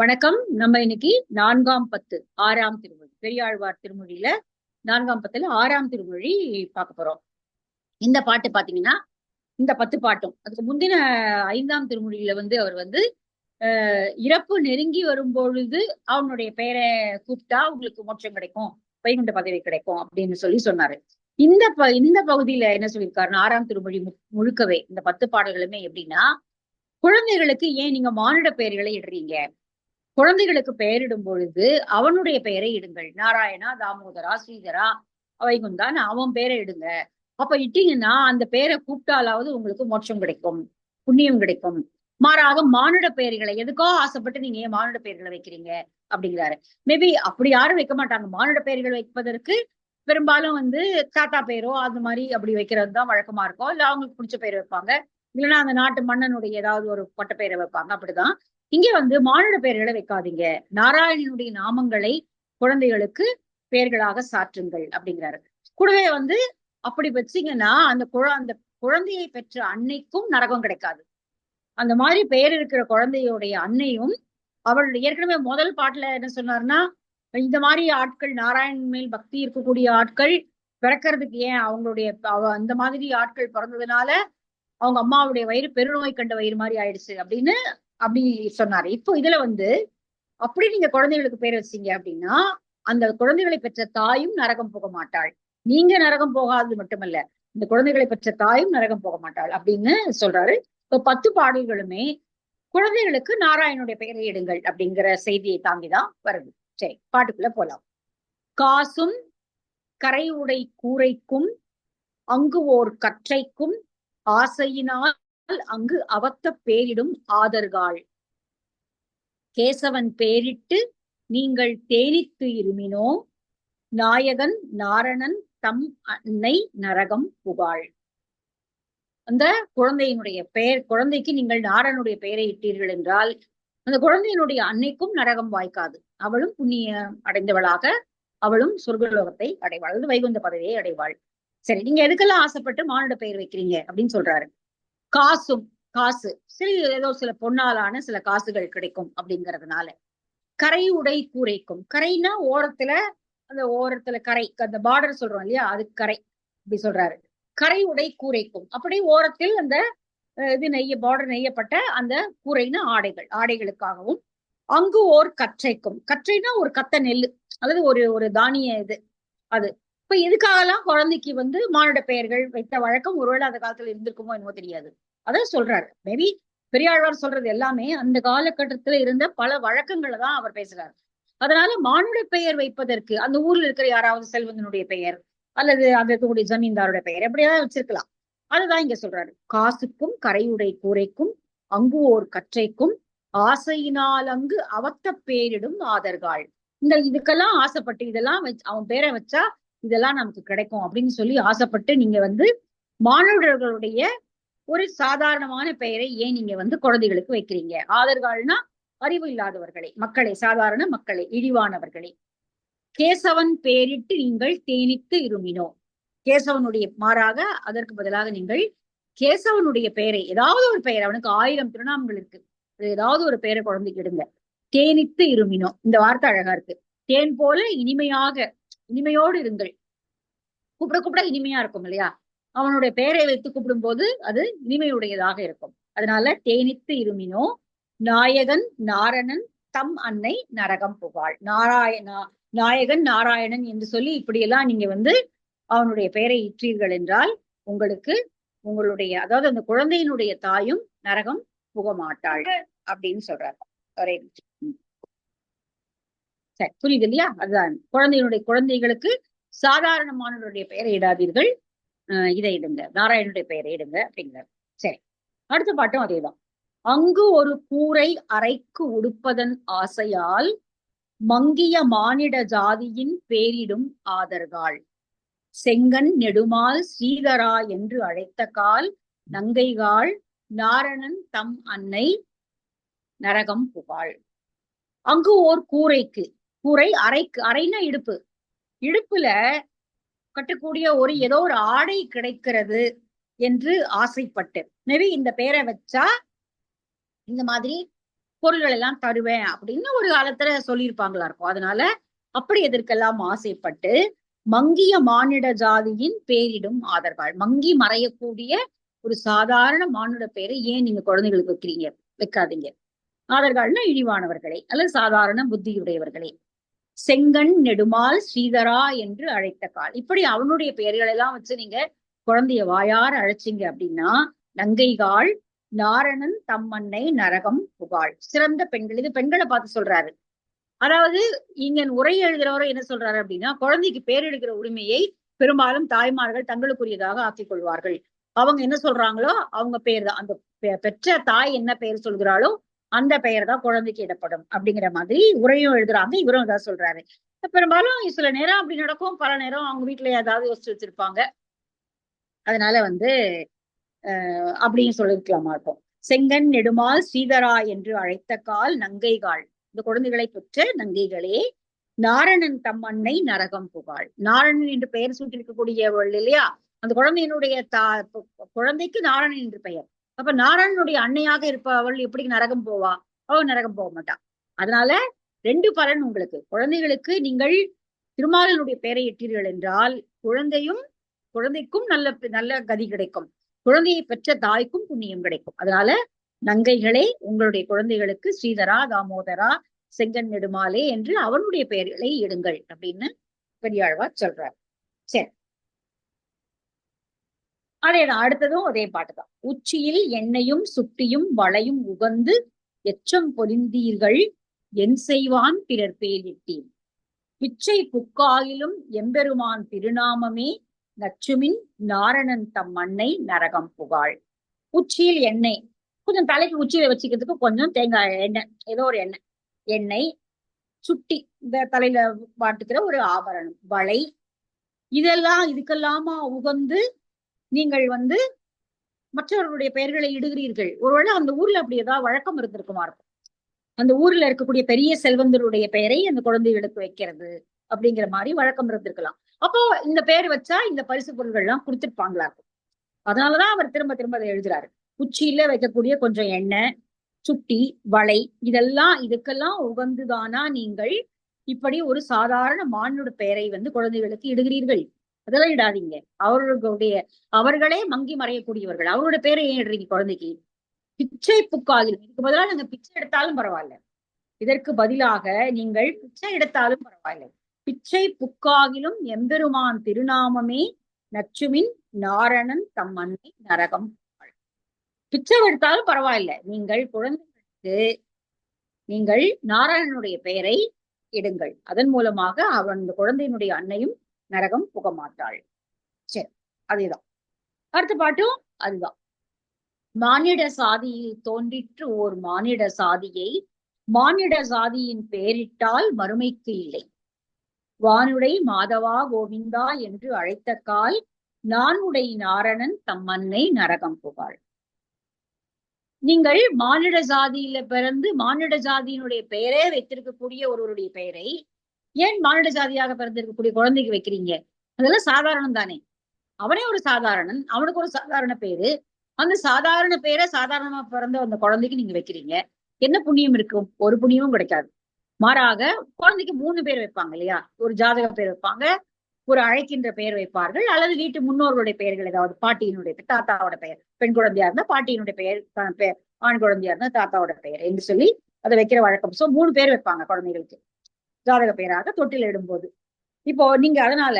வணக்கம். நம்ம இன்னைக்கு நான்காம் பத்து ஆறாம் திருமொழி பெரியாழ்வார் திருமொழியில நான்காம் பத்துல ஆறாம் திருமொழி பார்க்க போறோம். இந்த பாட்டு பாத்தீங்கன்னா இந்த பத்து பாட்டும். அதுக்கு முந்தின ஐந்தாம் திருமொழியில வந்து அவர் வந்து இறப்பு நெருங்கி வரும் பொழுது அவனுடைய பெயரை கூப்பிட்டா உங்களுக்கு மோட்சம் கிடைக்கும் வைகுண்ட பதவி கிடைக்கும் அப்படின்னு சொல்லி சொன்னாரு. இந்த ப இந்த பகுதியில என்ன சொல்லியிருக்காருன்னா ஆறாம் திருமொழி முழுக்கவே இந்த பத்து பாடல்களுமே எப்படின்னா குழந்தைகளுக்கு ஏன் நீங்க மானிட பெயர்களை இடுறீங்க? குழந்தைகளுக்கு பெயரிடும் பொழுது அவனுடைய பெயரை இடுங்கள். நாராயணா தாமோதரா ஸ்ரீதரா வைகுந்தான் அவன் பேரை இடுங்க. அப்ப இட்டீங்கன்னா அந்த பேரை கூப்பிட்டாலாவது உங்களுக்கு மோட்சம் கிடைக்கும் புண்ணியம் கிடைக்கும். மாறாக மானுட பெயர்களை எதுக்கோ ஆசைப்பட்டு நீங்க ஏன் மானுட பெயர்களை வைக்கிறீங்க அப்படிங்கிறாரு. மேபி அப்படி யாரும் வைக்க மாட்டாங்க. மானுட பெயர்கள் வைப்பதற்கு பெரும்பாலும் வந்து தாத்தா பெயரோ அந்த மாதிரி அப்படி வைக்கிறது தான் வழக்கமா இருக்கும். இல்ல அவங்களுக்கு பிடிச்ச பெயர் வைப்பாங்க. இல்லைன்னா அந்த நாட்டு மன்னனுடைய ஏதாவது ஒரு பட்ட பெயரை வைப்பாங்க. அப்படிதான் இங்க வந்து மானிட பெயர்களை வைக்காதீங்க. நாராயணனுடைய நாமங்களை குழந்தைகளுக்கு பெயர்களாக சாற்றுங்கள் அப்படிங்கிறாரு. கூடவே வந்து அப்படி வச்சீங்கன்னா அந்த குழ அந்த குழந்தையை பெற்ற அன்னைக்கும் நரகம் கிடைக்காது. அந்த மாதிரி பெயர் இருக்கிற குழந்தையுடைய அன்னையும் அவள் ஏற்கனவே முதல் பாட்டுல என்ன சொன்னாருன்னா இந்த மாதிரி ஆட்கள் நாராயணன் மேல் பக்தி இருக்கக்கூடிய ஆட்கள் பிறக்கிறதுக்கு ஏன் அவங்களுடைய அவ- அந்த மாதிரி ஆட்கள் பிறந்ததுனால அவங்க அம்மாவுடைய வயிறு பெருநோய் கண்ட வயிறு மாதிரி ஆயிடுச்சு அப்படின்னு அப்படி சொன்னாரு. இப்போ இதுல வந்து அப்படி நீங்க குழந்தைகளுக்கு பேர் வச்சீங்க அப்படின்னா அந்த குழந்தைகளை பெற்ற தாயும் நரகம் போக மாட்டாள். நீங்க நரகம் போகாதது மட்டுமல்ல இந்த குழந்தைகளை பெற்ற தாயும் நரகம் போக மாட்டாள் அப்படின்னு சொல்றாரு. இப்போ பத்து பாடல்களுமே குழந்தைகளுக்கு நாராயணனுடைய பெயரை இடுங்கள் அப்படிங்கிற செய்தியை தாங்கிதான் வருது. சரி பாட்டுக்குள்ள போலாம். காசும் கரை உடை கூரைக்கும் அங்கு ஓர் கற்றைக்கும் ஆசையினால் அங்கு அவத்த பேரிடும் ஆதர்காள். கேசவன் பேரிட்டு நீங்கள் தேனித்து இருமினோ நாயகன் நாரணன் தம் அன்னை நரகம் புகாள் அந்த குழந்தையினுடைய பெயர் குழந்தைக்கு நீங்கள் நாரணனுடைய பெயரை இட்டீர்கள் என்றால் அந்த குழந்தையினுடைய அன்னைக்கும் நரகம் வாய்க்காது. அவளும் புண்ணிய அடைந்தவளாக அவளும் சொர்க்கலோகத்தை அடைவாள் அதாவது வைகுந்த பதவியை அடைவாள். சரி நீங்க எதுக்கெல்லாம் ஆசைப்பட்டு மானுட பெயர் வைக்கிறீங்க அப்படின்னு சொல்றாரு. காசும் காசு. சரி ஏதோ சில பொன்னாலான சில காசுகள் கிடைக்கும் அப்படிங்கறதுனால. கரை உடை கூரைக்கும். கரைனா ஓரத்துல அந்த ஓரத்துல கரை அந்த பார்டர் சொல்றோம் இல்லையா? அது கரை அப்படி சொல்றாரு. கரை உடை கூரைக்கும். அப்படி ஓரத்தில் அந்த இது நெய்ய பார்டர் நெய்யப்பட்ட அந்த கூரைனா ஆடைகள் ஆடைகளுக்காகவும். அங்கு ஓர் கற்றைக்கும். கற்றைனா ஒரு கத்த நெல்லு. அல்லது ஒரு ஒரு தானிய இது. அது. இப்ப இதுக்காகலாம் குழந்தைக்கு வந்து மானுட பெயர்கள் வைத்த வழக்கம் ஒருவேளை அந்த காலத்துல இருந்திருக்குமோ என்னமோ தெரியாது. அதான் சொல்றாரு. மேபி பெரியாழ்வார் சொல்றது எல்லாமே அந்த காலகட்டத்துல இருந்த பல வழக்கங்களை தான் அவர் பேசுறாரு. அதனால மானுட பெயர் வைப்பதற்கு அந்த ஊர்ல இருக்கிற யாராவது செல்வந்தனுடைய பெயர் அல்லது அங்க இருக்கக்கூடிய ஜமீன்தாருடைய பெயர் எப்படியாவது வச்சிருக்கலாம். அதுதான் இங்க சொல்றாரு. காசுக்கும் கரையுடை கூரைக்கும் அங்கு ஓர் கற்றைக்கும் ஆசையினால் அங்கு அவத்த பேரிடும் ஆதர்காள். இந்த இதுக்கெல்லாம் ஆசைப்பட்டு இதெல்லாம் அவன் பேரை வச்சா இதெல்லாம் நமக்கு கிடைக்கும் அப்படின்னு சொல்லி ஆசைப்பட்டு நீங்க வந்து மாணவர்களுடைய ஒரு சாதாரணமான பெயரை ஏன் நீங்க வந்து குழந்தைகளுக்கு வைக்கிறீங்க? ஆதர்கால்னா அறிவு இல்லாதவர்களை மக்களை சாதாரண மக்களை இழிவானவர்களை. கேசவன் பெயரிட்டு நீங்கள் தேனித்து இருமினோ. கேசவனுடைய மாறாக அதற்கு பதிலாக நீங்கள் கேசவனுடைய பெயரை ஏதாவது ஒரு பெயர் அவனுக்கு ஆயிரம் திருநாமங்கள் இருக்கு. அது ஏதாவது ஒரு பெயரை குழந்தைக்கு இடுங்க தேனித்து இருமினோ. இந்த வார்த்தை அழகா இருக்கு. தேன் போல இனிமையாக இனிமையோடு இருங்கள். கூப்பிட கூப்பிட இனிமையா இருக்கும் இல்லையா? அவனுடைய பெயரை வைத்து கூப்பிடும்போது அது இனிமையுடையதாக இருக்கும். அதனால தேனித்து இருமினோ நாயகன் நாரணன் தம் அன்னை நரகம் புகாள் நாராயணா நாயகன் நாராயணன் என்று சொல்லி இப்படியெல்லாம் நீங்க வந்து அவனுடைய பெயரை இற்றீர்கள் என்றால் உங்களுக்கு உங்களுடைய அதாவது அந்த குழந்தையினுடைய தாயும் நரகம் புக மாட்டாள் அப்படின்னு சொல்றாரு. ஒரே நிமிஷம். சரி புரியுது இல்லையா? அதுதான். குழந்தையினுடைய குழந்தைகளுக்கு சாதாரணமானவருடைய பெயரை இடாதீர்கள். அஹ் இதை இடுங்க. நாராயணனுடைய பெயரை இடுங்க அப்படிங்கிறார். சரி. அடுத்த பாட்டும் அதேதான். அங்கு ஒரு கூரை அறைக்கு உடுப்பதன் ஆசையால் மங்கிய மானிட ஜாதியின் பேரிடும் ஆதர்காள் செங்கன் நெடுமால் ஸ்ரீதரா என்று அழைத்த கால் நங்கைகாள் நாரணன் தம் அன்னை நரகம் புகாள் அங்கு ஓர் கூரைக்கு கூரை அறைக்கு அறைனா இடுப்பு. இடுப்புல கட்டக்கூடிய ஒரு ஏதோ ஒரு ஆடை கிடைக்கிறது என்று ஆசைப்பட்டு மேபி இந்த பேரை வச்சா இந்த மாதிரி பொருள்கள் எல்லாம் தருவேன் அப்படின்னு ஒரு காலத்துல சொல்லியிருப்பாங்களா இருக்கும். அதனால அப்படி எதற்கெல்லாம் ஆசைப்பட்டு மங்கிய மானிட ஜாதியின் பேரிடும் ஆதரவாள். மங்கி மறையக்கூடிய ஒரு சாதாரண மானுட பேரை ஏன் நீங்க குழந்தைகளுக்கு வைக்கிறீங்க? வைக்காதீங்க. ஆதர்கள்னா இழிவானவர்களை அல்லது சாதாரண புத்தியுடையவர்களே. செங்கன் நெடுமால் ஸ்ரீதரா என்று அழைத்த கால் இப்படி அவனுடைய பெயர்கள் எல்லாம் வச்சு நீங்க குழந்தைய வாயார் அழைச்சிங்க அப்படின்னா நங்கைகாள் நாரணன் தம்மன்னை நரகம் புகாள். சிறந்த பெண்கள். இது பெண்களை பார்த்து சொல்றாரு. அதாவது இங்க உரை எழுதுறவரை என்ன சொல்றாரு அப்படின்னா குழந்தைக்கு பேர் எடுக்கிற உரிமையை பெரும்பாலும் தாய்மார்கள் தங்களுக்குரியதாக ஆக்கிக் கொள்வார்கள். அவங்க என்ன சொல்றாங்களோ அவங்க பேர் தான் அந்த பெற்ற தாய் என்ன பெயர் சொல்கிறாளோ அந்த பெயர் தான் குழந்தைக்கு இடப்படும் அப்படிங்கிற மாதிரி உரையும் எழுதுறாங்க இவரும் இதான் சொல்றாரு. பெரும்பாலும் சில நேரம் அப்படி நடக்கும். பல நேரம் அவங்க வீட்டுல ஏதாவது யோசிச்சு வச்சிருப்பாங்க. அதனால வந்து அஹ் அப்படின்னு சொல்லிருக்கலாமா இருக்கும் செங்கன் நெடுமால் ஸ்ரீதரா என்று அழைத்த கால் நங்கைகாள் இந்த குழந்தைகளை பெற்ற நங்கைகளே நாரணன் தம்மண்ணை நரகம் புகாள் நாரணன் என்று பெயர் சூட்டிருக்கக்கூடியவள் இல்லையா? அந்த குழந்தையினுடைய தா குழந்தைக்கு நாரணன் என்று பெயர். அப்ப நாராயணனுடைய அன்னையாக இருப்பவள் எப்படி நரகம் போவா? அவள் நரகம் போக மாட்டா. அதனால ரெண்டு பலன் உங்களுக்கு. குழந்தைகளுக்கு நீங்கள் திருமாலனுடைய பெயரை இட்டீர்கள் என்றால் குழந்தையும் குழந்தைக்கும் நல்ல நல்ல கதி கிடைக்கும். குழந்தையை பெற்ற தாய்க்கும் புண்ணியம் கிடைக்கும். அதனால நங்கைகளே உங்களுடைய குழந்தைகளுக்கு ஸ்ரீதரா தாமோதரா செங்கன் நெடுமாலே என்று அவனுடைய பெயர்களை இடுங்கள் அப்படின்னு பெரியாழ்வார் சொல்றார். சரி. அதேதான் அடுத்ததும் அதே பாட்டுதான் உச்சியில் எண்ணெயும் சுட்டியும் வளையும் உகந்து எச்சம் பொலிந்தீர்கள் என் செய்வான் பிறர் பேலிட்டீன் பிச்சை புக்காயிலும் எம்பெருமான் திருநாமமே நச்சுமின் நாரணன் தம் மண்ணை நரகம் புகாள் உச்சியில் எண்ணெய். கொஞ்சம் தலைக்கு உச்சியில வச்சுக்கிறதுக்கு கொஞ்சம் தேங்காய் எண்ணெய் ஏதோ ஒரு எண்ணெய். எண்ணெய் சுட்டி இந்த தலையில வாட்டுக்கிற ஒரு ஆபரணம். வளை. இதெல்லாம் இதுக்கெல்லாமா உகந்து நீங்கள் வந்து மற்றவர்களுடைய பெயர்களை இடுகிறீர்கள். ஒருவேளை அந்த ஊர்ல அப்படி ஏதாவது வழக்கம் இருந்திருக்குமா இருக்கும்? அந்த ஊர்ல இருக்கக்கூடிய பெரிய செல்வந்தருடைய பெயரை அந்த குழந்தைகளுக்கு வைக்கிறது அப்படிங்கிற மாதிரி வழக்கம் இருந்திருக்கலாம். அப்போ இந்த பெயர் வச்சா இந்த பரிசு பொருள்கள் எல்லாம் கொடுத்துருப்பாங்களா இருக்கும். அதனாலதான் அவர் திரும்ப திரும்ப அதை எழுதுறாரு. உச்சியில வைக்கக்கூடிய கொஞ்சம் எண்ணெய் சுட்டி வளை இதெல்லாம் இதுக்கெல்லாம் உகந்துதானா நீங்கள் இப்படி ஒரு சாதாரண மானோட பெயரை வந்து குழந்தைகளுக்கு இடுகிறீர்கள்? அதெல்லாம் இடாதீங்க. அவர்களுடைய அவர்களே மங்கி மறையக்கூடியவர்கள். அவருடைய பேரை ஏன் இடுறீங்க குழந்தைக்கு? பிச்சை புக்காகிலும் இதுக்கு பதிலாக நாங்க பிச்சை எடுத்தாலும் பரவாயில்ல. இதற்கு பதிலாக நீங்கள் பிச்சை எடுத்தாலும் பரவாயில்ல. பிச்சை புக்காகிலும் எம்பெருமான் திருநாமமே நச்சுமின் நாரணன் தம் அன்னை நரகம் பிச்சை எடுத்தாலும் பரவாயில்ல. நீங்கள் குழந்தைகளுக்கு நீங்கள் நாராயணனுடைய பெயரை இடுங்கள். அதன் மூலமாக அவன் குழந்தையினுடைய அன்னையும் நரகம் புக மாட்டாள் சரி அதேதான். அடுத்த பாட்டும் அதுதான். மானிட சாதியில் தோன்றிற்று ஓர் மானிட சாதியை மானிட சாதியின் பெயரிட்டால் மறுமைக்கு இல்லை. வானுடை மாதவா கோவிந்தா என்று அழைத்த கால் நானுடை நாரணன் தம் தம்மன்னை நரகம் புகாள் நீங்கள் மானிட சாதியில பிறந்து மானிட சாதியினுடைய பெயரே வைத்திருக்கக்கூடிய ஒருவருடைய பெயரை ஏன் மானிட ஜாதியாக பிறந்திருக்கக்கூடிய குழந்தைக்கு வைக்கிறீங்க? அதெல்லாம் சாதாரணம் தானே. அவனே ஒரு சாதாரணன். அவனுக்கு ஒரு சாதாரண பேரு. அந்த சாதாரண பேரை சாதாரணமா பிறந்த அந்த குழந்தைக்கு நீங்க வைக்கிறீங்க. என்ன புண்ணியம் இருக்கும்? ஒரு புண்ணியமும் கிடைக்காது. மாறாக குழந்தைக்கு மூணு பேர் வைப்பாங்க இல்லையா? ஒரு ஜாதக பேர் வைப்பாங்க. ஒரு அழைக்கின்ற பெயர் வைப்பார்கள். அல்லது வீட்டு முன்னோர்களுடைய பெயர்கள் ஏதாவது. பாட்டியினுடைய தாத்தாவோட பெயர். பெண் குழந்தையா இருந்தா பாட்டியினுடைய பெயர் ஆண் குழந்தையா இருந்தா தாத்தாவோட பெயர் என்று சொல்லி அதை வைக்கிற வழக்கம். சோ மூணு பேர் வைப்பாங்க குழந்தைகளுக்கு. ஜாதக பெயராக தொட்டில் இடும்போது. இப்போ நீங்க அதனால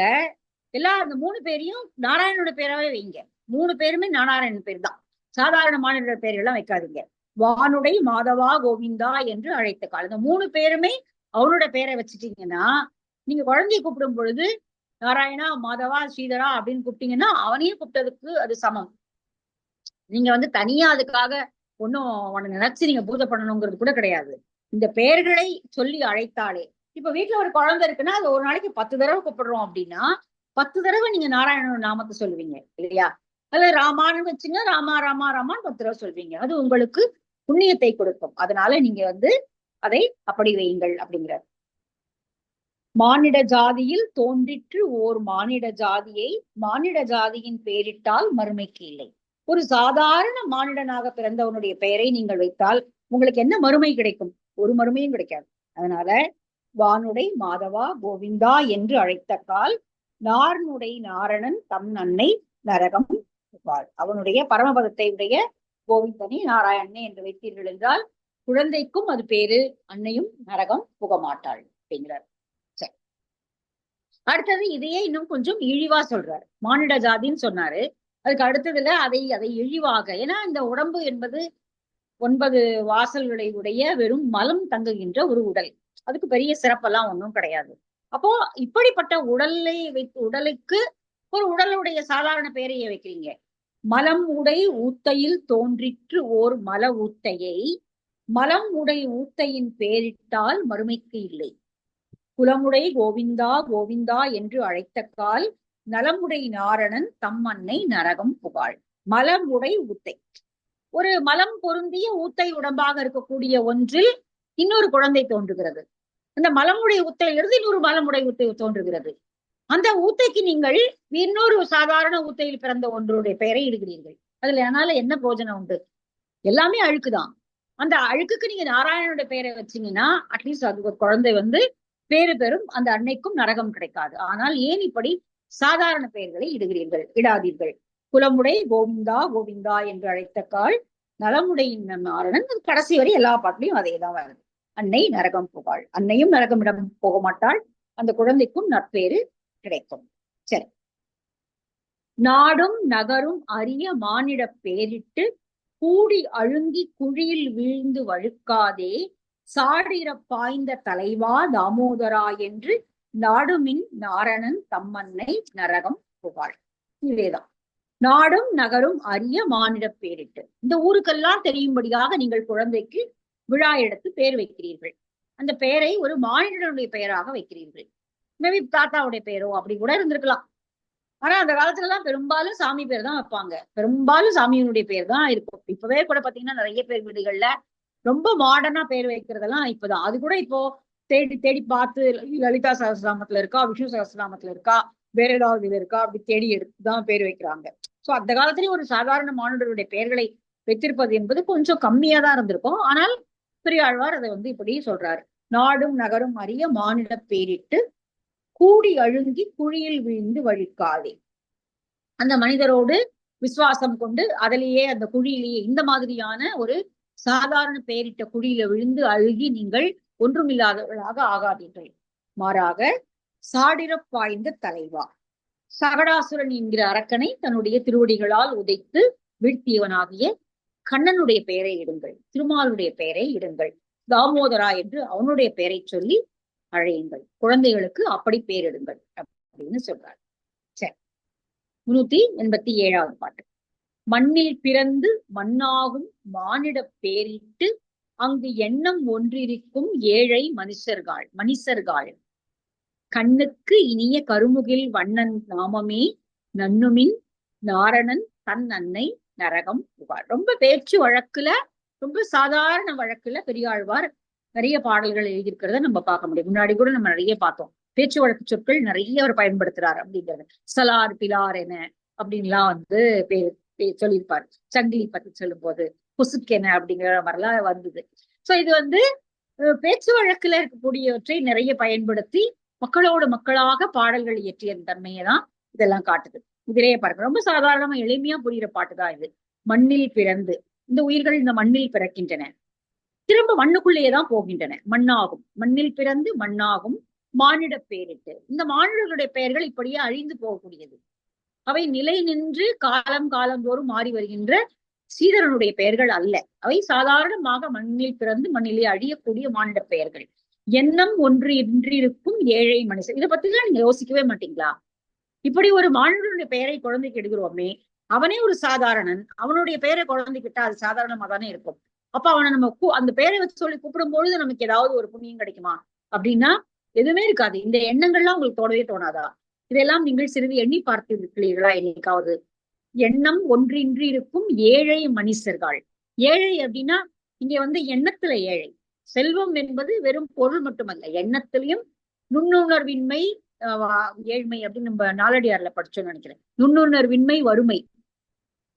எல்லா அந்த மூணு பேரையும் நாராயணனோட பேராவே வைங்க. மூணு பேருமே நாராயணன் பேர் தான். சாதாரண பேர் எல்லாம் வைக்காதீங்க. வானுடை மாதவா கோவிந்தா என்று அழைத்த காலம் இந்த மூணு பேருமே அவனோட பேரை வச்சுட்டீங்கன்னா நீங்க குழந்தைய கூப்பிடும் பொழுது நாராயணா மாதவா ஸ்ரீதரா அப்படின்னு கூப்பிட்டீங்கன்னா அவனையும் கூப்பிட்டதுக்கு அது சமம். நீங்க வந்து தனியா அதுக்காக ஒன்னும் அவனை நினைச்சு நீங்க பூஜை பண்ணணுங்கிறது கூட கிடையாது. இந்த பெயர்களை சொல்லி அழைத்தாலே இப்ப வீட்டுல ஒரு குழந்தை இருக்குன்னா அது ஒரு நாளைக்கு பத்து தடவை கூப்பிடுறோம் அப்படின்னா பத்து தடவை நீங்க நாராயணன் நாமத்தை சொல்லுவீங்க இல்லையா? அல்லது ராமான்னு வச்சுங்க ராமா ராமா ராமான்னு பத்து தடவை சொல்வீங்க அது உங்களுக்கு புண்ணியத்தை கொடுக்கும். அதனால நீங்க வந்து அதை அப்படி வையுங்கள் அப்படிங்கிறார். மானிட ஜாதியில் தோன்றிற்று ஓர் மானிட ஜாதியை மானிட ஜாதியின் பெயரிட்டால் மறுமைக்கு இல்லை. ஒரு சாதாரண மானிடனாக பிறந்தவனுடைய பெயரை நீங்கள் வைத்தால் உங்களுக்கு என்ன மறுமை கிடைக்கும்? ஒரு மறுமையும் கிடைக்காது. அதனால வானுடை மாதவா கோவிந்தா என்று அழைத்த கால் நார்னுடை நாரணன் தம் அன்னை நரகம் அவனுடைய பரமபதத்தை உடைய கோவிந்தனை நாராயணனே என்று வைத்தீர்கள் என்றால் குழந்தைக்கும் அது பேரு அன்னையும் நரகம் புகமாட்டாள் அப்படிங்கிறார். சரி. அடுத்தது இதையே இன்னும் கொஞ்சம் இழிவா சொல்றாரு. மானிட ஜாதின்னு சொன்னாரு. அதுக்கு அடுத்ததுல அதை அதை இழிவாக ஏன்னா இந்த உடம்பு என்பது ஒன்பது வாசல்களை உடைய வெறும் மலம் தங்குகின்ற ஒரு உடல். அதுக்கு பெரிய சிறப்பெல்லாம் ஒன்றும் கிடையாது. அப்போ இப்படிப்பட்ட உடலை வைத்து உடலுக்கு ஒரு உடலுடைய சாதாரண பெயரையே வைக்கிறீங்க. மலம் உடை ஊத்தையில் தோன்றிற்று ஓர் மல ஊத்தையை. மலம் உடை ஊத்தையின் பேரிட்டால் மறுமைக்கு இல்லை. குலமுடை கோவிந்தா கோவிந்தா என்று அழைத்த கால் நலமுடை நாரணன் தம்மன்னை நரகம் புகாள் உடை ஊத்தை. ஒரு மலம் பொருந்திய ஊத்தை உடம்பாக இருக்கக்கூடிய ஒன்றில் இன்னொரு குழந்தை தோன்றுகிறது. அந்த மலமுடைய ஊத்தையிலிருந்து இன்னொரு மலமுடை ஊத்தை தோன்றுகிறது. அந்த ஊத்தைக்கு நீங்கள் இன்னொரு சாதாரண ஊத்தையில் பிறந்த ஒன்றுடைய பெயரை இடுகிறீர்கள். அதுல அதனால என்ன பிரோஜனம் உண்டு? எல்லாமே அழுக்குதான். அந்த அழுக்குக்கு நீங்க நாராயணனுடைய பெயரை வச்சீங்கன்னா அட்லீஸ்ட் அது ஒரு குழந்தை வந்து பேரு பெறும் அந்த அன்னைக்கும் நரகம் கிடைக்காது. ஆனால் ஏன் இப்படி சாதாரண பெயர்களை இடுகிறீர்கள்? இடாதீர்கள். குலமுடை கோவிந்தா கோவிந்தா என்று அழைத்த கால் நலமுடையின் நாரணன். கடைசி வரை எல்லா பாட்டிலையும் அதே தான் வருது. அன்னை நரகம் புகாள் அன்னையும் நரகமிடம் போக மாட்டாள் அந்த குழந்தைக்கும் நற்பேறு கிடைக்கும். சரி. நாடும் நகரும் அரிய மானிட பேரிட்டு கூடி அழுங்கி குழியில் வீழ்ந்து வழுக்காதே. சாடிர பாய்ந்த தலைவா தாமோதரா என்று நாடுமின் நாரணன் தம்மன்னை நரகம் புகாள் இதேதான் நாடும் நகரும் அரிய மானிட பேரிட்டு. இந்த ஊருக்கெல்லாம் தெரியும்படியாக நீங்கள் குழந்தைக்கு விழா எடுத்து பெயர் வைக்கிறீர்கள். அந்த பெயரை ஒரு மாநிலனுடைய பெயராக வைக்கிறீர்கள். மேபி தாத்தாவுடைய பெயரோ அப்படி கூட இருந்திருக்கலாம். ஆனா அந்த காலத்துல எல்லாம் பெரும்பாலும் சாமி பேர் தான் வைப்பாங்க. பெரும்பாலும் சாமியினுடைய பேர் தான் இருக்கும். இப்பவே கூட பாத்தீங்கன்னா நிறைய பேர் வீடுகள்ல ரொம்ப மாடர்னா பேர் வைக்கிறதெல்லாம் இப்பதான். அது கூட இப்போ தேடி தேடி பார்த்து லலிதா சகசிராமத்துல இருக்கா விஷ்ணு சகசிராமத்துல இருக்கா வேற ஏதாவது இது இருக்கா அப்படி தேடி எடுத்துதான் பேர் வைக்கிறாங்க. சோ அந்த காலத்துலயும் ஒரு சாதாரண மாணவருடைய பெயர்களை வைத்திருப்பது என்பது கொஞ்சம் கம்மியா தான் இருந்திருக்கும். ஆனால் பெரியாழ்வார் அதை வந்து இப்படி சொல்றாரு. நாடும் நகரும் அறிய மானிட பேரிட்டு கூடி அழுங்கி குழியில் விழுந்து வழிக்காதே. அந்த மனிதரோடு விசுவாசம் கொண்டு அதிலேயே அந்த குழியிலேயே இந்த மாதிரியான ஒரு சாதாரண பெயரிட்ட குழியில விழுந்து அழுகி நீங்கள் ஒன்றுமில்லாதவர்களாக ஆகாதீர்கள். மாறாக சாடிர பாய்ந்த தலைவா. சகடாசுரன் என்கிற அரக்கனை தன்னுடைய திருவடிகளால் உதைத்து வீழ்த்தியவனாகிய கண்ணனுடைய பெயரை இடுங்கள் திருமாலுடைய பெயரை இடுங்கள் தாமோதரா என்று அவனுடைய பெயரை சொல்லி அழையுங்கள். குழந்தைகளுக்கு அப்படி பேரிடுங்கள் அப்படின்னு சொல்றாரு. சரி. முன்னூத்தி எண்பத்தி ஏழாவது பாட்டு. மண்ணில் பிறந்து மண்ணாகும் மானிட பேரிட்டு அங்கு எண்ணம் ஒன்றிருக்கும் ஏழை மனுஷர்கள் மனுஷர்கள் கண்ணுக்கு இனிய கருமுகில் வண்ணன் நாமமே நன்னுமின் நாரணன் தன் அன்னை நரகம் புகார் ரொம்ப பேச்சு வழக்குல ரொம்ப சாதாரண வழக்குல பெரியாழ்வார் நிறைய பாடல்கள் எழுதியிருக்கிறத நம்ம பார்க்க முடியும். முன்னாடி கூட நம்ம நிறைய பார்த்தோம். பேச்சு வழக்கு சொற்கள் நிறைய அவர் பயன்படுத்துறாரு அப்படிங்கிறது. சலார் பிலார் என அப்படின்லாம் வந்து சொல்லியிருப்பாரு. சங்கிலி பத்தி சொல்லும் போது புசுக்கென அப்படிங்கிற மாதிரிலாம் வந்தது. சோ இது வந்து பேச்சு வழக்குல இருக்கக்கூடியவற்றை நிறைய பயன்படுத்தி மக்களோட மக்களாக பாடல்கள் இயற்றிய தன்மையை தான் இதெல்லாம் காட்டுது. இதிலேயே பாருங்க. ரொம்ப சாதாரணமா எளிமையா புரியுற பாட்டு தான் இது. மண்ணில் பிறந்து. இந்த உயிர்கள் இந்த மண்ணில் பிறக்கின்றன. திரும்ப மண்ணுக்குள்ளேயே தான் போகின்றன. மண்ணாகும். மண்ணில் பிறந்து மண்ணாகும். மானிட பேரிட்டு. இந்த மானிடர்களுடைய பெயர்கள் இப்படியே அழிந்து போகக்கூடியது. அவை நிலை நின்று காலம் காலந்தோறும் மாறி வருகின்ற சீதரனுடைய பெயர்கள் அல்ல. அவை சாதாரணமாக மண்ணில் பிறந்து மண்ணிலே அழியக்கூடிய மானிட பெயர்கள். எண்ணம் ஒன்று இன்றிருக்கும் ஏழை மனுஷன். இதை பத்தி நீங்க யோசிக்கவே மாட்டீங்களா? இப்படி ஒரு மாணவனுடைய பெயரை குழந்தைக்கு எடுக்கிறோமே அவனே ஒரு சாதாரணன் அவனுடைய பெயரை குழந்தைக்கிட்டா அது சாதாரணமா தானே இருக்கும். அப்ப அவனை நம்ம அந்த பெயரை வச்சு சொல்லி கூப்பிடும் பொழுது நமக்கு ஏதாவது ஒரு புண்ணியம் கிடைக்குமா? அப்படின்னா எதுவுமே இருக்காது. இந்த எண்ணங்கள்லாம் உங்களுக்கு தோணவே தோணாதா? இதெல்லாம் நீங்கள் சிறிது எண்ணி பார்த்து இருக்கிறீர்களா என்னைக்காவது? எண்ணம் ஒன்றின்றி இருக்கும் ஏழை மனுஷர்கள். ஏழை அப்படின்னா இங்க வந்து எண்ணத்துல ஏழை. செல்வம் என்பது வெறும் பொருள் மட்டுமல்ல. எண்ணத்திலையும் நுண்ணுணர்வின்மை ஏழ்மை அப்படின்னு நம்ம நாலடியார்ல படிச்சோம்னு நினைக்கிறேன். நுண்ணுணர்வின்மை வறுமை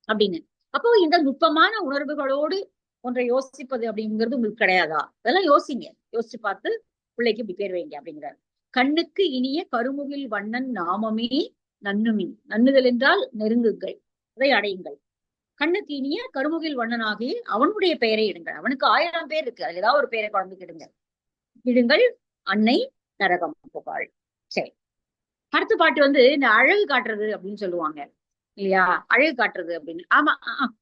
அப்படின்னு. அப்போ இந்த நுட்பமான உணர்வுகளோடு ஒன்றை யோசிப்பது அப்படிங்கிறது உங்களுக்கு கிடையாதா? அதெல்லாம் யோசிங்க. யோசிச்சு பார்த்து பிள்ளைக்கு இப்படி பேர் வைங்க அப்படிங்கிறார். கண்ணுக்கு இனிய கருமுகில் வண்ணன் நாமமே நன்னுமி. நன்னுதல் என்றால் நெருங்குங்கள். அதை அடையுங்கள். கண்ணுக்கு இனிய கருமுகில் வண்ணனாகி அவனுடைய பெயரை இடுங்கள். அவனுக்கு ஆயிரம் பேர் இருக்கு. அதுல ஏதாவது ஒரு பெயரை குழந்தைக்கு இடுங்க. இடுங்கள் அன்னை நரகம் புகாள் சரி. அடுத்த பாட்டு வந்து இந்த அழகு காட்டுறது அப்படின்னு சொல்லுவாங்க. இல்லையா? அழகு காட்டுறது அப்படின்னு. ஆமா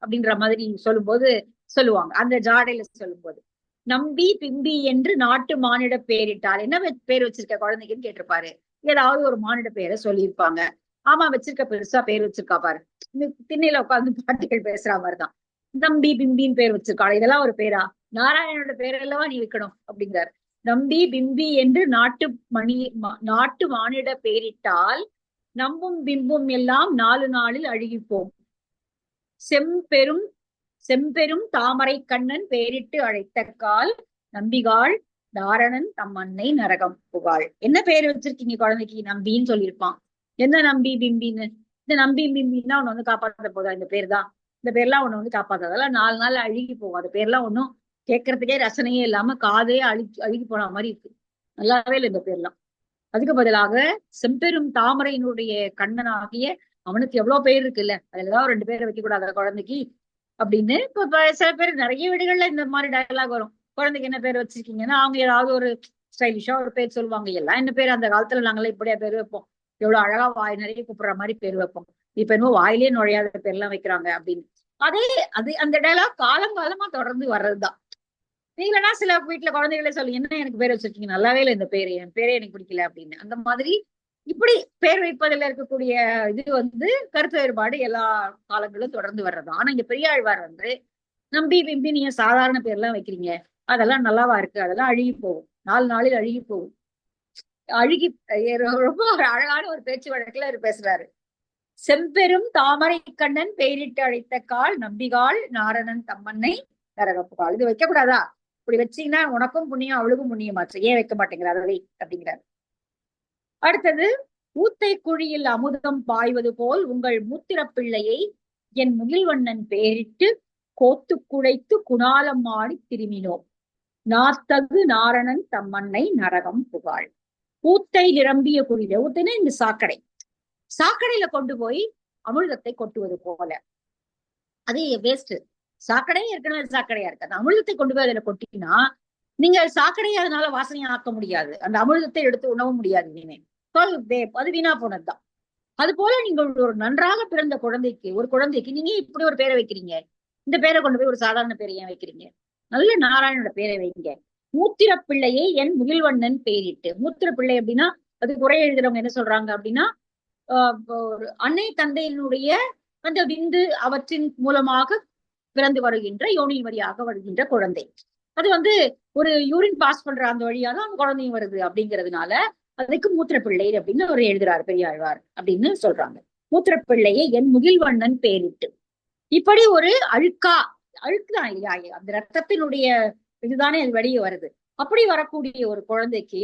அப்படின்ற மாதிரி சொல்லும்போது சொல்லுவாங்க. அந்த ஜாடையில சொல்லும்போது. நம்பி பிம்பி என்று நாட்டு மானிட பேரிட்டால். என்ன பேர் வச்சிருக்க குழந்தைக்குன்னு கேட்டிருப்பாரு. ஏதாவது ஒரு மானிட பேரை சொல்லியிருப்பாங்க. ஆமா வச்சிருக்க பெருசா பேர் வச்சிருக்கா பாரு. திண்ணையில உட்கார்ந்து பாட்டுகள் பேசுற மாதிரிதான். நம்பி பிம்பின்னு பேர் வச்சிருக்காள்? இதெல்லாம் ஒரு பேரா? நாராயணனோட பேரெல்லாம் நீ வைக்கணும்? அப்படிங்கிறாரு. நம்பி பிம்பி என்று நாட்டு மணி நாட்டு மானிட பேரிட்டால் நம்பும் பிம்பும் எல்லாம் நாலு நாளில் அழுகிப்போம். செம்பெரும் செம்பெரும் தாமரை கண்ணன் பேரிட்டு அழைத்த கால் நம்பிகாள் தாரணன் தம் அன்னை நரகம் புகாள். என்ன பேர் வச்சிருக்கீங்க குழந்தைக்கு? நம்பின்னு சொல்லியிருப்பான். என்ன நம்பி பிம்பின்னு? இந்த நம்பி பிம்பின்னா உன்னை வந்து காப்பாத்த போதா? இந்த பேர் தான் இந்த பேர்லாம் உன்னை வந்து காப்பாத்தாது? அதெல்லாம் நாலு நாள் அழுகி போகும். அந்த பேர்லாம் ஒன்றும் கேட்கறதுக்கே ரசனையே இல்லாம காதே அழி அழுகி போன மாதிரி இருக்கு. நல்லாவே இல்லை இந்த பேர்லாம். அதுக்கு பதிலாக செம்பெரும் தாமரையினுடைய கண்ணனாகிய அவனுக்கு எவ்வளவு பேர் இருக்குல்ல? அதுல ஏதாவது ரெண்டு பேரை வைக்க கூடாது குழந்தைக்கு? அப்படின்னு இப்ப சில பேர் நிறைய வீடுகள்ல இந்த மாதிரி டயலாக் வரும். குழந்தைக்கு என்ன பேர் வச்சிருக்கீங்கன்னா அவங்க ஏதாவது ஒரு ஸ்டைலிஷா ஒரு பேர் சொல்லுவாங்க. எல்லாம் என்ன பேர்? அந்த காலத்துல நாங்களே இப்படியா பேர் வைப்போம். எவ்வளவு அழகா வாய் நிறைய கூப்பிடுற மாதிரி பேர் வைப்போம். இப்ப என்னமோ வாயிலே நுழையாத பேர்லாம் வைக்கிறாங்க அப்படின்னு. அதே அது அந்த டயலாக் காலம் காலமா தொடர்ந்து வர்றதுதான். இல்லைன்னா சில வீட்டுல குழந்தைகளே சொல்லி என்ன எனக்கு பேர் வச்சிருக்கீங்க? நல்லாவே இல்லை இந்த பேரு. என் பேரே எனக்கு பிடிக்கல அப்படின்னு. அந்த மாதிரி இப்படி பேர் வைப்பதில் இருக்கக்கூடிய இது வந்து கருத்து வேறுபாடு எல்லா காலங்களும் தொடர்ந்து வர்றது. ஆனா இங்க பெரியாழ்வார் வந்து நம்பி பிம்பி நீங்க சாதாரண பேர்லாம் வைக்கிறீங்க. அதெல்லாம் நல்லாவா இருக்கு? அதெல்லாம் அழுகி போகும். நாலு நாளில் அழுகி போகும். அழுகி ரொம்ப அழகான ஒரு பேச்சு வழக்குல அவர் பேசுறாரு. செம்பெரும் தாமரை கண்ணன் பெயரிட்டு அழைத்த கால் நம்பிகாள் நாரணன் தம்மன்னை நரகப்புகால் இது வைக்க கூடாதா இப்படி வச்சீங்கன்னா உனக்கும் புண்ணியம் அவளுக்கும் புண்ணியமாச்சு ஏன் வைக்க மாட்டேங்கிற அதை அப்படிங்கிறார். அடுத்தது ஊத்தை குழியில் அமுதம் பாய்வது போல் உங்கள் மூத்திர பிள்ளையை என் முகில்வண்ணன் பெயரிட்டு கோத்து குழைத்து குணாலம் ஆடி திரும்பினோம். நாத்தகு நாரணன் தம்மன்னை நரகம் புகாள் ஊத்தை நிரம்பிய குழியில ஊத்தைன்னா இந்த சாக்கடை. சாக்கடையில கொண்டு போய் அமிர்தத்தை கொட்டுவது போல. அது வேஸ்ட் சாக்கடையும் ஏற்கனவே சாக்கடையா இருக்கு. அந்த அமிர்தத்தை கொண்டு போய் அதுல கொட்டினா நீங்க சாக்கடையை அதனால வாசனையா ஆக்க முடியாது. அந்த அமிர்தத்தை எடுத்து உணவும் முடியாது இனிமே. அது வீணா போனதுதான். அது போல நீங்க ஒரு நன்றாக பிறந்த குழந்தைக்கு ஒரு குழந்தைக்கு நீங்க இப்படி ஒரு பேரை வைக்கிறீங்க? இந்த பேரை கொண்டு போய் ஒரு சாதாரண பேரை ஏன் வைக்கிறீங்க? நல்ல நாராயணோட பேரை வைங்க. மூத்திர பிள்ளையை என் முகில்வண்ணன் பேரிட்டு மூத்திர பிள்ளை அப்படின்னா அது குறை எழுதுறவங்க என்ன சொல்றாங்க அப்படின்னா ஆஹ் ஒரு அன்னை தந்தையினுடைய அந்த விந்து அவற்றின் மூலமாக பிறந்து வருகின்ற யோனியின் வழியாக வருகின்ற குழந்தை. அது வந்து ஒரு யூரின் பாஸ் பண்ற அந்த வழியா தான் அந்த குழந்தையும் வருது அப்படிங்கிறதுனால அதுக்கு மூத்திரப்பிள்ளை அப்படின்னு அவர் எழுதுறாரு பெரியாழ்வார் அப்படின்னு சொல்றாங்க. மூத்திரப்பிள்ளையை என் முகில்வண்ணன் பேரிட்டு. இப்படி ஒரு அழுக்கா அழுக்குதான் இல்லையா? அந்த ரத்தத்தினுடைய இதுதானே அது வெளியே வருது. அப்படி வரக்கூடிய ஒரு குழந்தைக்கு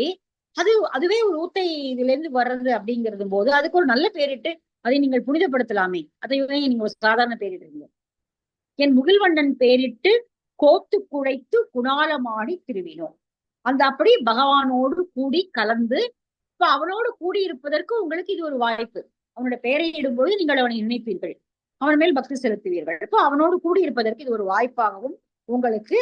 அது அதுவே ஒரு ஊத்தை இதுல இருந்து வர்றது அப்படிங்கிறது போது அதுக்கு ஒரு நல்ல பேரிட்டு அதை நீங்கள் புனிதப்படுத்தலாமே. அதையே நீங்க ஒரு சாதாரண பேரிடுறீங்க. என் முகில்வண்ணன் பேரிட்டு கோத்து குழைத்து குணாலமாடி திருவினோம். அந்த அப்படி பகவானோடு கூடி கலந்து இப்ப அவனோடு கூடி இருப்பதற்கு உங்களுக்கு இது ஒரு வாய்ப்பு. அவனோட பெயரை இடும்போது நீங்கள் அவனை நினைப்பீர்கள். அவன் மேல் பக்தி செலுத்துவீர்கள். இப்போ அவனோடு கூடி இருப்பதற்கு இது ஒரு வாய்ப்பாகவும் உங்களுக்கு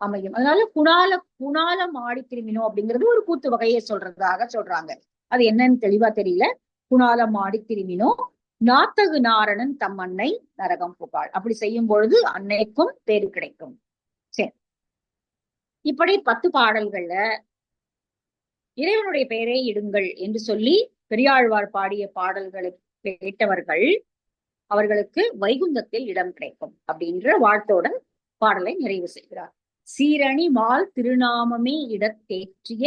அமையும். அதனால குணால குணாலம் ஆடி திரும்பினோம் அப்படிங்கிறது ஒரு கூத்து வகையை சொல்றதாக சொல்றாங்க. அது என்னன்னு தெளிவா தெரியல. குணாலம் ஆடி திரும்பினோம் நாத்தகு நாரணன் தம் அன்னை நரகம் புகாள் அப்படி செய்யும் பொழுது அன்னைக்கும் பேரு கிடைக்கும். சரி இப்படி பத்து பாடல்கள்ல இறைவனுடைய பெயரை இடுங்கள் என்று சொல்லி பெரியாழ்வார் பாடிய பாடல்களை கேட்டவர்கள் அவர்களுக்கு வைகுந்தத்தில் இடம் கிடைக்கும் அப்படின்ற வாழ்த்தோடன் பாடலை நிறைவு செய்கிறார். சீரணி மால் திருநாமமே இடத்தேற்றிய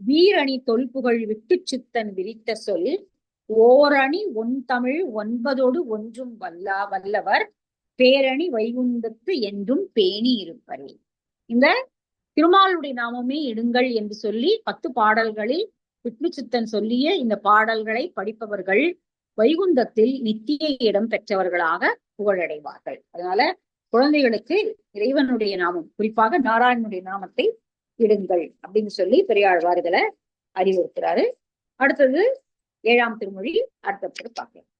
வீரணி தொல்புகழ் விட்டு சித்தன் விரித்த சொல் ஓரணி ஒன் தமிழ் ஒன்பதோடு ஒன்றும் வல்லா வல்லவர் பேரணி வைகுந்தத்து என்றும் பேணி இருப்பரே. இந்த திருமாலுடைய நாமமே இடுங்கள் என்று சொல்லி பத்து பாடல்களில் விஷ்ணு சித்தன் சொல்லிய இந்த பாடல்களை படிப்பவர்கள் வைகுந்தத்தில் நித்திய இடம் பெற்றவர்களாக புகழடைவார்கள். அதனால குழந்தைகளுக்கு இறைவனுடைய நாமம் குறிப்பாக நாராயணனுடைய நாமத்தை இடுங்கள் அப்படின்னு சொல்லி பெரியாழ்வார் இதுல அறிவுறுத்துறாரு. அடுத்தது ஏழாம் திருமொழி அடுத்த பார்க்கலாம்.